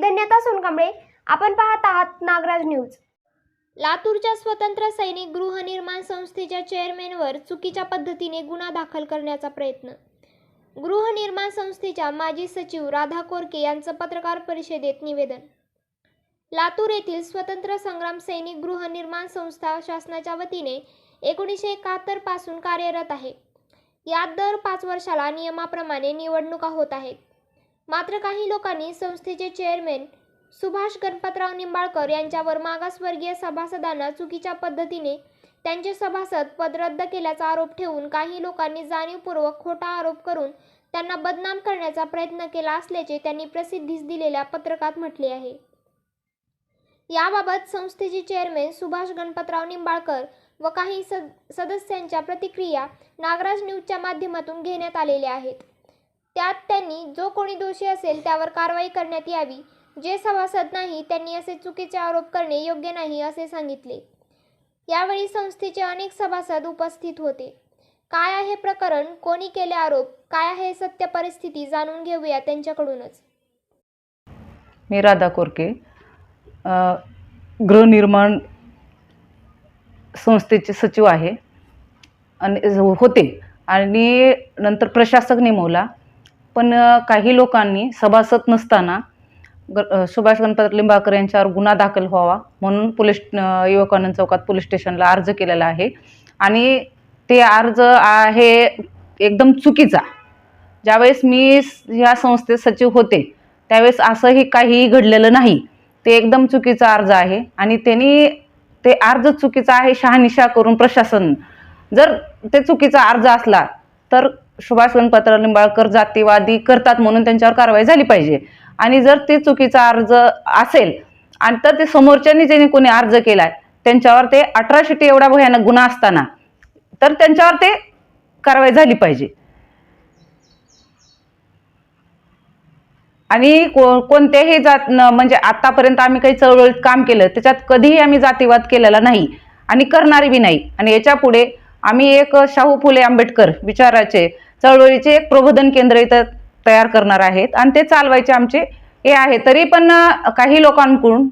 धन्यता सोनकांबळे आपण पाहत आहात नागराज न्यूज. लातूरच्या स्वतंत्र सैनिक गृहनिर्माण संस्थेच्या चेअरमॅनवर चुकीच्या पद्धतीने गुन्हा दाखल करण्याचा प्रयत्न. गृहनिर्माण संस्थेच्या माजी सचिव राधा कोरके यांचं पत्रकार परिषदेत निवेदन. लातूर येथील स्वतंत्र संग्राम सैनिक गृहनिर्माण संस्था शासनाच्या वतीने एकोणीसशे एकाहत्तरपासून कार्यरत आहे. यात दर पाच वर्षाला नियमाप्रमाणे निवडणुका होत आहेत. मात्र काही लोकांनी संस्थेचे चेअरमॅन सुभाष गणपतराव निंबाळकर यांच्यावर मागासवर्गीय सभासदांना चुकीच्या पद्धतीने त्यांचे सभासद पद रद्द केल्याचा आरोप ठेवून काही लोकांनी जाणीवपूर्वक खोटा आरोप करून त्यांना बदनाम करण्याचा प्रयत्न केला असल्याचे त्यांनी प्रसिद्धीस दिलेल्या पत्रकात म्हटले आहे. याबाबत संस्थेचे चेअरमॅन सुभाष गणपतराव निंबाळकर व काही सद सदस्यांच्या प्रतिक्रिया नागराज न्यूजच्या माध्यमातून घेण्यात आलेल्या आहेत. त्यात त्यांनी जो कोणी दोषी असेल त्यावर कारवाई करण्यात यावी. जे सभासद नाही त्यांनी असे चुकीचे आरोप करणे योग्य नाही असे सांगितले. यावेळी संस्थेचे अनेक सभासद उपस्थित होते. काय आहे प्रकरण? कोणी केले आरोप? काय आहे सत्य परिस्थिती? जाणून घेऊया त्यांच्याकडूनच. मी राधा कोरके गृहनिर्माण संस्थेचे सचिव आहे. आणि होते. आणि नंतर प्रशासक नेमवला पण काही लोकांनी सभासद नसताना ग सुभाष गणपत लिंबाकर यांच्यावर गुन्हा दाखल व्हावा म्हणून पोलीस युवकानंद चौकात पोलीस स्टेशनला अर्ज केलेला आहे. आणि ते अर्ज आहे एकदम चुकीचा. ज्यावेळेस मी ह्या संस्थेत सचिव होते त्यावेळेस असंही काहीही घडलेलं नाही. ते एकदम चुकीचा अर्ज आहे आणि त्यांनी ते अर्ज चुकीचा आहे शहानिशा करून प्रशासन. जर ते चुकीचा अर्ज असला तर सुभाष गणपतराव लिंबाळकर जातीवादी करतात म्हणून त्यांच्यावर कारवाई झाली पाहिजे. आणि जर ते चुकीचा अर्ज असेल आणि तर ते समोरच्यांनी ज्यांनी कोणी अर्ज केलाय त्यांच्यावर ते अठराशे एवढा भयानक गुन्हा असताना तर त्यांच्यावर ते कारवाई झाली पाहिजे. आणि को कोणत्याही जात म्हणजे आतापर्यंत आम्ही काही चळवळीत काम केलं त्याच्यात कधीही आम्ही जातीवाद केलेला नाही आणि करणारी बी नाही. आणि याच्यापुढे आम्ही एक शाहू फुले आंबेडकर विचाराचे चळवळीचे एक प्रबोधन केंद्र इथं तयार करणार आहेत. आणि ते चालवायचे आमचे हे आहे. तरी पण काही लोकांकडून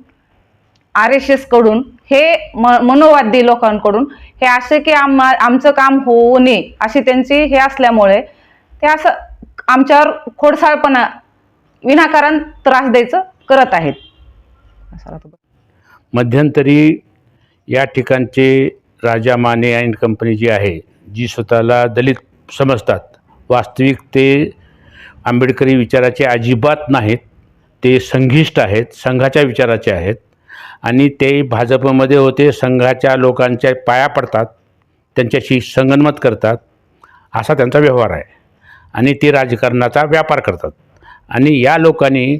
आर एस एसकडून हे म मनोवादी लोकांकडून हे असे की आम आमचं काम होऊ नये अशी त्यांची हे असल्यामुळे ते असं आमच्यावर खोडसाळपणा विनाकारण त्रास द्यायचं करत आहेत. मध्यंतरी या ठिकाणचे राजा माने अँड कंपनी जी आहे जी स्वतःला दलित समजतात वास्तविक ते आंबेडकरी विचाराचे अजिबात नाहीत. ते संघिष्ट आहेत संघाच्या विचाराचे आहेत. आणि ते भाजपमध्ये होते संघाच्या लोकांच्या पाया पडतात त्यांच्याशी संगनमत करतात. असा त्यांचा व्यवहार आहे. आणि ते राजकारणाचा व्यापार करतात. आणि या लोकांनी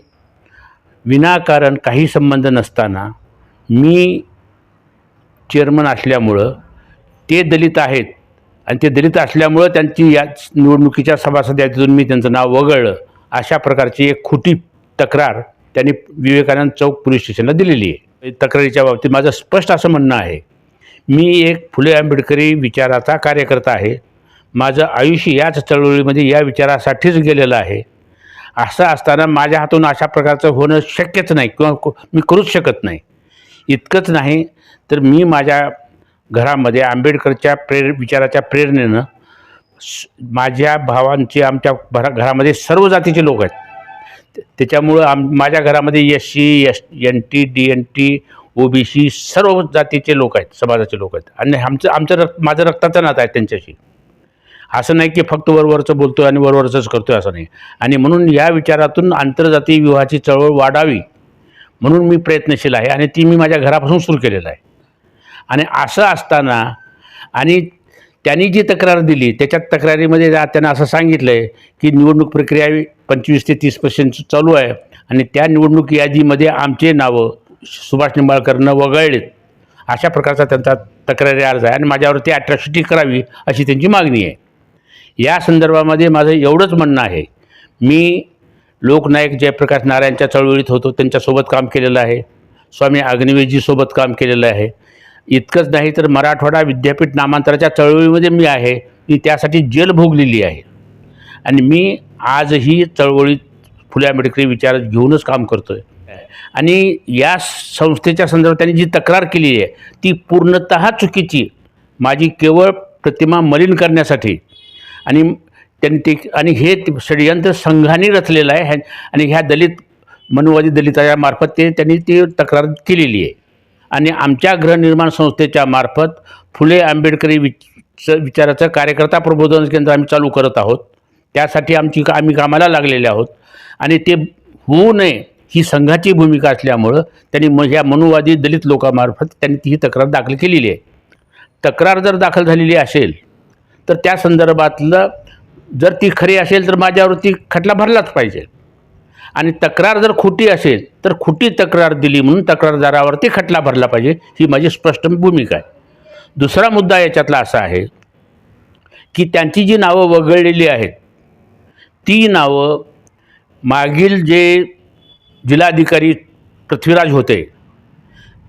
विनाकारण काही संबंध नसताना मी चेअरमन असल्यामुळं ते दलित आहेत आणि ते दलित असल्यामुळं त्यांची या निवडणुकीच्या सभासद यादीतून मी त्यांचं नाव वगळलं. अशा प्रकारची एक खोटी तक्रार त्यांनी विवेकानंद चौक पोलीस स्टेशनला दिलेली आहे. तक्रारीच्या बाबतीत माझं स्पष्ट असं म्हणणं आहे मी एक फुले आंबेडकरी विचाराचा कार्यकर्ता आहे. माझं आयुष्य याच चळवळीमध्ये या विचारासाठीच गेलेलं आहे. असं असताना माझ्या हातून अशा प्रकारचं होणं शक्यच नाही किंवा मी करूच शकत नाही. इतकंच नाही तर मी माझ्या घरामध्ये आंबेडकरच्या प्रेर विचाराच्या प्रेरणेनं माझ्या भावांचे आमच्या भरा घरामध्ये सर्व जातीचे लोक आहेत. त्याच्यामुळं आम माझ्या घरामध्ये S C S N T D N T O B C सर्व जातीचे लोक आहेत समाजाचे लोक आहेत. आणि आमचं आमचं रक्त माझं रक्ताचं नातं आहे त्यांच्याशी. असं नाही की फक्त वरवरचं बोलतो आणि वरवरचंच करतोय असं नाही. आणि म्हणून या विचारातून आंतरजातीय विवाहाची चळवळ वाढावी म्हणून मी प्रयत्नशील आहे आणि ती मी माझ्या घरापासून सुरू केलेलं आहे. आणि असं असताना आणि त्यांनी जी तक्रार दिली त्याच्यात तक्रारीमध्ये त्यांना असं सांगितलं आहे की निवडणूक प्रक्रिया पंचवीस ते तीस पर्सेंट चालू आहे आणि त्या निवडणूक यादीमध्ये आमचे नावं सुभाष निंबाळकरनं वगळलेत. अशा प्रकारचा त्यांचा तक्रारी अर्ज आहे आणि माझ्यावरती अट्रॅसिटी करावी अशी त्यांची मागणी आहे. या संदर्भामध्ये माझं एवढंच म्हणणं आहे. मी लोकनायक जयप्रकाश नारायणच्या चळवळीत होतो त्यांच्यासोबत काम केलेलं आहे. स्वामी अग्निवेशजीसोबत काम केलेलं आहे. इतकंच नाही तर मराठवाडा विद्यापीठ नामांतराच्या चळवळीमध्ये मी आहे मी त्यासाठी जेल भोगलेली आहे. आणि मी आजही चळवळीत फुले आंबेडकरी विचारात घेऊनच काम करतो आहे आणि या संस्थेच्या संदर्भात त्यांनी जी तक्रार केली आहे ती पूर्णत चुकीची. माझी केवळ प्रतिमा मलिन करण्यासाठी. आणि त्यांनी ते आणि हे षडयंत्र संघाने रचलेलं आहे आणि ह्या दलित मनुवादी दलिताच्या मार्फत ते त्यांनी ती तक्रार केलेली आहे. आणि आमच्या गृहनिर्माण संस्थेच्या मार्फत फुले आंबेडकरी विच विचाराचं कार्यकर्ता प्रबोधन केंद्र आम्ही चालू करत आहोत. त्यासाठी आमची आम्ही कामाला लागलेले आहोत. आणि ते होऊ नये ही संघाची भूमिका असल्यामुळं त्यांनी म ह्या मनुवादी दलित लोकांमार्फत त्यांनी ती तक्रार दाखल केलेली आहे. तक्रार जर दाखल झालेली असेल तर त्या संदर्भातलं जर ती खरी असेल तर माझ्यावरती खटला भरलाच पाहिजे. आणि तक्रार जर खोटी असेल तर खोटी तक्रार दिली म्हणून तक्रारदारावरती खटला भरला पाहिजे ही माझी स्पष्ट भूमिका आहे. दुसरा मुद्दा याच्यातला असा आहे की त्यांची जी नावं वगळलेली आहेत ती नावं मागील जे जिल्हाधिकारी पृथ्वीराज होते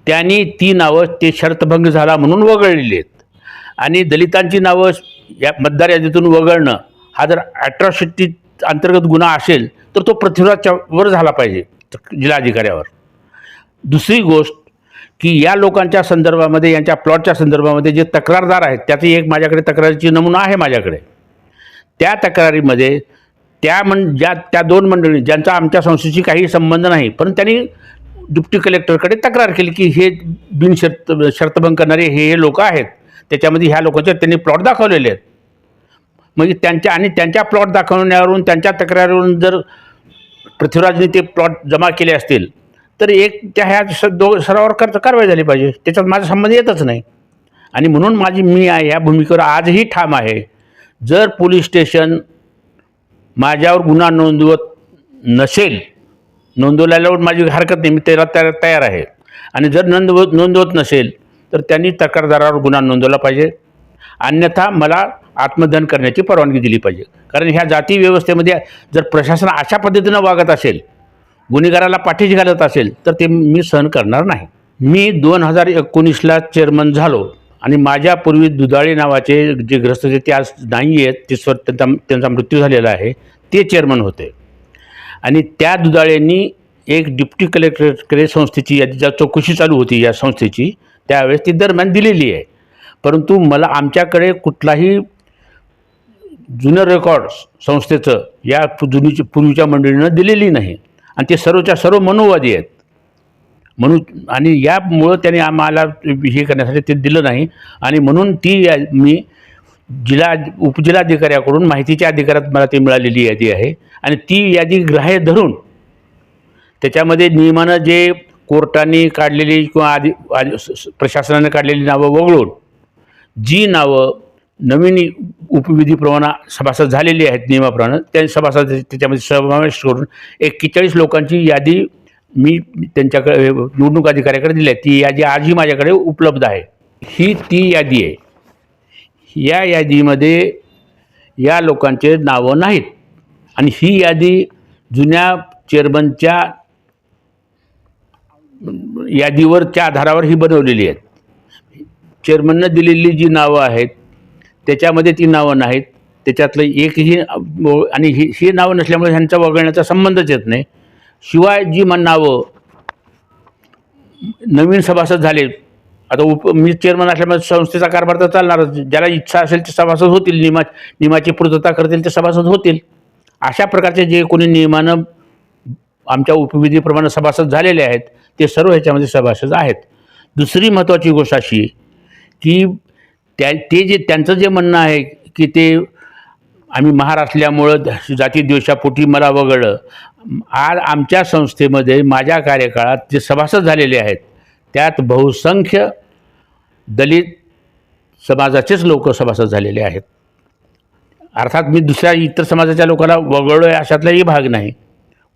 त्यांनी ती नावं ते शर्तभंग झाला म्हणून वगळलेली आहेत. आणि दलितांची नावं या मतदार यादीतून वगळणं हा जर अट्रॉसिटी अंतर्गत गुन्हा असेल तर तो पृथ्वीराजच्या वर झाला पाहिजे जिल्हाधिकाऱ्यावर. दुसरी गोष्ट की या लोकांच्या संदर्भामध्ये यांच्या प्लॉटच्या संदर्भामध्ये जे तक्रारदार आहेत त्याची एक माझ्याकडे तक्रारीची नमुना आहे माझ्याकडे. त्या तक्रारीमध्ये त्या मन ज्या त्या दोन मंडळी ज्यांचा आमच्या संस्थेशी काही संबंध नाही पण त्यांनी डिप्टी कलेक्टरकडे तक्रार केली की हे बिनशर्त शर्तभंग करणारे हे हे लोक आहेत. त्याच्यामध्ये ह्या लोकांचे त्यांनी प्लॉट दाखवलेले आहेत. म्हणजे त्यांच्या आणि त्यांच्या प्लॉट दाखवण्यावरून त्यांच्या तक्रारीवरून जर पृथ्वीराजने ते प्लॉट जमा केले असतील तर एक त्या ह्या स दो सर्वावर कर कारवाई झाली पाहिजे. त्याच्यात माझा संबंध येतच नाही. आणि म्हणून माझी मी आहे या भूमिकेवर आजही ठाम आहे. जर पोलीस स्टेशन माझ्यावर गुन्हा नोंदवत नसेल नोंदवल्यावर माझी हरकत नाही मी त्याला तयार तयार आहे. आणि जर नोंदवत नोंदवत नसेल तर त्यांनी तक्रारदारावर गुन्हा नोंदवला पाहिजे. अन्यथा मला आत्मदहन करण्याची परवानगी दिली पाहिजे. कारण ह्या जाती व्यवस्थेमध्ये जर प्रशासन अशा पद्धतीनं वागत असेल गुन्हेगाराला पाठीशी घालत असेल तर ते मी सहन करणार नाही. मी दोन हजार एकोणीसला चेअरमन झालो आणि माझ्यापूर्वी दुधाळे नावाचे जे ग्रस्त होते ते आज नाही आहेत ते स्व त्यांचा त्यांचा मृत्यू झालेला आहे ते चेअरमन होते. आणि त्या दुधाळेंनी एक डिप्टी कलेक्टरकडे संस्थेची यादी ज्या चौकशी चालू होती या संस्थेची त्यावेळेस ती दरम्यान दिलेली आहे. परंतु मला आमच्याकडे कुठलाही जुनं रेकॉर्ड संस्थेचं या जुनीची पूर्वीच्या मंडळीनं दिलेली नाही. आणि ते सर्वच्या सर्व मनोवादी आहेत. म्हणून आणि यामुळं त्याने आम्हाला हे करण्यासाठी ते दिलं नाही. आणि म्हणून ती या- मी जिल्हा उपजिल्हाधिकाऱ्याकडून माहितीच्या अधिकारात मला ती मिळालेली यादी आहे. आणि ती यादी ग्राह्य धरून त्याच्यामध्ये नियमानं जे कोर्टाने काढलेली किंवा आधी स- प्रशासनाने काढलेली नावं वगळून जी नावं नवीन उपविधीप्रमाणे सभासद झालेली आहेत नियमाप्रमाणे त्या सभासद त्याच्यामध्ये समावेश करून एक्केचाळीस लोकांची यादी मी त्यांच्याकडे निवडणूक अधिकाऱ्याकडे दिली आहे. ती यादी आजही माझ्याकडे उपलब्ध आहे. ही ती यादी आहे. या यादीमध्ये या लोकांचे नावं नाहीत. आणि ही यादी जुन्या चेअरमनच्या यादीवरच्या आधारावर ही बनवलेली आहेत. चेअरमननं दिलेली जी नावं आहेत त्याच्यामध्ये ती नावं नाहीत. त्याच्यातलं एकही आणि ही ही नावं नसल्यामुळे ह्यांचा वगळण्याचा संबंधच येत नाही. शिवाय जी मग नावं नवीन सभासद झाले आता उप मी चेअरमन असल्यामुळे संस्थेचा कारभार तर चालणारच. ज्याला इच्छा असेल ते सभासद होतील नियमा नियमाची पूर्तता करतील ते सभासद होतील. अशा प्रकारचे जे कोणी नियमानं आमच्या उपविधीप्रमाणे सभासद झालेले आहेत ते सर्व ह्याच्यामध्ये सभासद आहेत. दुसरी महत्त्वाची गोष्ट अशी की त्या ते जे त्यांचं जे म्हणणं आहे की ते आम्ही महार असल्यामुळं जाती द्वेषापोटी मला वगळलं. आज आमच्या संस्थेमध्ये माझ्या कार्यकाळात जे सभासद झालेले आहेत त्यात बहुसंख्य दलित समाजाचेच लोक सभासद झालेले आहेत. अर्थात मी दुसऱ्या इतर समाजाच्या लोकांना वगळलो आहे अशातलाही भाग नाही.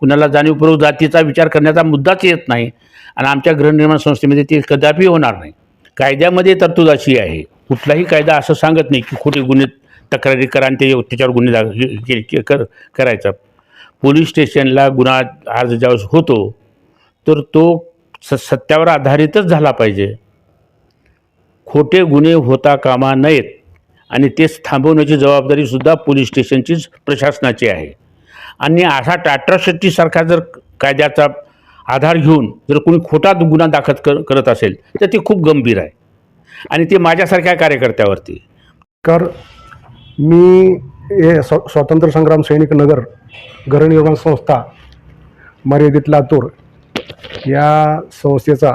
कुणाला जाणीवपूर्वक जातीचा विचार करण्याचा मुद्दाच येत नाही. आणि आमच्या गृहनिर्माण संस्थेमध्ये ते कदापि होणार नाही. कायद्यामध्ये तरतूद अशी आहे. कुठलाही कायदा असं सांगत नाही की खोटे गुन्हे तक्रारी करा आणि ते त्याच्यावर गुन्हे दाखल कर करायचा. पोलीस स्टेशनला गुन्हा अर्ज ज्यावेळेस होतो तर तो स सत्यावर आधारितच झाला पाहिजे. खोटे गुन्हे होता कामा नयेत आणि तेच थांबवण्याची जबाबदारीसुद्धा पोलीस स्टेशनचीच प्रशासनाची आहे. आणि असा टाट्राशट्टीसारखा जर कायद्याचा आधार घेऊन जर कोणी खोटा गुन्हा दाखल कर करत असेल तर ते खूप गंभीर आहे. आणि ते माझ्यासारख्या कार्यकर्त्यावरती. कर मी हे स्व स्वातंत्र्य संग्राम सैनिक नगर गृहनिर्माण संस्था मर्यादित लातूर या संस्थेचा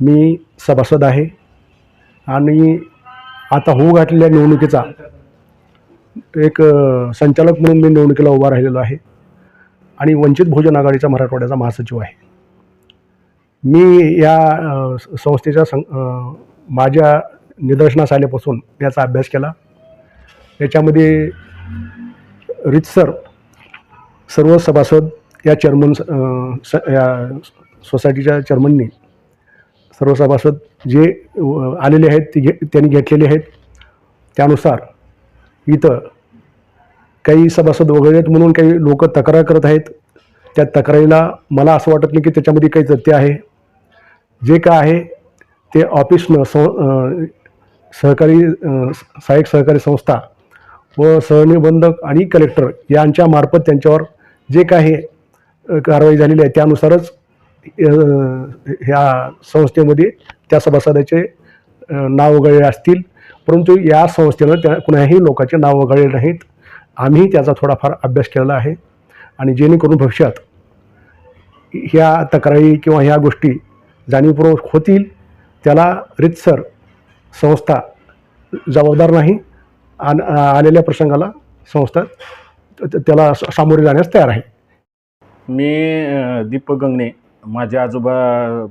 मी सभासद आहे. आणि आता होऊ घातलेल्या निवडणुकीचा एक संचालक म्हणून मी निवडणुकीला उभा राहिलेलो आहे. आणि वंचित बहुजन आघाडीचा मराठवाड्याचा महासचिव आहे. मी या संस्थेच्या सं माझ्या निदर्शनास आल्यापासून याचा अभ्यास केला. याच्यामध्ये रितसर सर्व सभासद या चेअरमन स या सोसायटीच्या चेअरमननी सर्व सभासद जे आलेले आहेत ते घे त्यांनी घेतलेले आहेत. त्यानुसार इथं काही सभासद वगैरे म्हणून काही लोक तक्रार करत आहेत. त्या तक्रारीला मला असं वाटत नाही की त्याच्यामध्ये काही तथ्य आहे. जे काय आहे ते ऑफिसनं सं सहकारी सहाय्यक सहकारी संस्था व सहनिबंधक आणि कलेक्टर यांच्या मार्फत त्यांच्यावर जे काही कारवाई झालेली आहे त्यानुसारच ह्या संस्थेमध्ये त्या सभासदाचे नाव वगळले असतील. परंतु या संस्थेनं त्या कुणाही लोकांचे नाव वगळले नाहीत. आम्ही त्याचा थोडाफार अभ्यास केलेला आहे. आणि जेणेकरून भविष्यात ह्या तक्रारी किंवा ह्या गोष्टी जाणीवपूर्वक होतील त्याला रितसर संस्था जबाबदार नाही आन आलेल्या प्रसंगाला संस्था त्याला सामोरे जाण्यास तयार आहे. मी दीपक गंगणे माझे आजोबा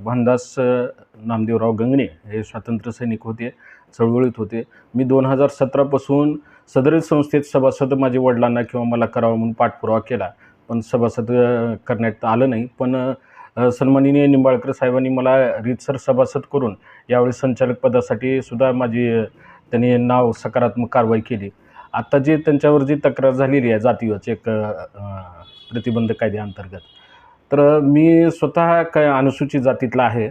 भानदास नामदेवराव गंगणे हे स्वातंत्र्य सैनिक होते चळवळीत होते. मी दोन हजार सतरापासून सदर संस्थेत सभासद माझ्या वडिलांना किंवा मला करावा म्हणून पाठपुरावा केला. पण सभासद करण्यात आलं नाही. पण सन्माननीय निंबाळकर साहेबांनी मला रीतसर सभासद करून यावेळी संचालक पदासाठी सुद्धा माझी त्यांनी नाव सकारात्मक कारवाई केली. आत्ता जे त्यांच्यावर जी तक्रार झालेली आहे जातीवाची एक प्रतिबंध कायद्याअंतर्गत. तर मी स्वतः काय अनुसूचित जातीतला आहे.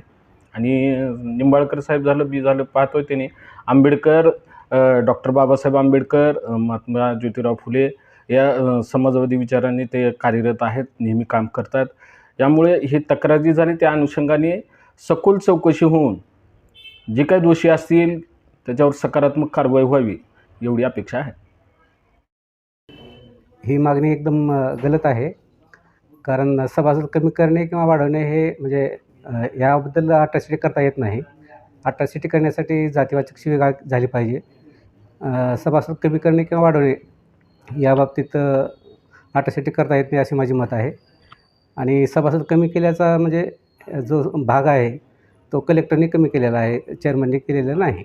आणि निंबाळकर साहेब झालं बी झालं पाहतोय त्यांनी. आंबेडकर डॉक्टर बाबासाहेब आंबेडकर महात्मा ज्योतिराव फुले या समाजवादी विचारांनी ते कार्यरत आहेत नेहमी काम करतात. यामुळे ही तक्रारी झाली त्या अनुषंगाने सखोल चौकशी होऊन जे काही दोषी असतील त्याच्यावर सकारात्मक कारवाई व्हावी एवढी अपेक्षा आहे. ही मागणी एकदम गलत आहे. कारण सभासद कमी करणे किंवा वाढवणे हे म्हणजे याबद्दल अट्रॅसिटी करता येत नाही. अट्रॅसिटी करण्यासाठी जातीवाचक शिवीगाळ झाली पाहिजे. सभासद कमी करणे किंवा वाढवणे याबाबतीत अट्रॅसिटी करता येत नाही असे माझे मत आहे. आणि सभासद कमी केल्याचा म्हणजे जो भाग आहे तो कलेक्टरने कमी केलेला आहे चेअरमनने केलेला नाही.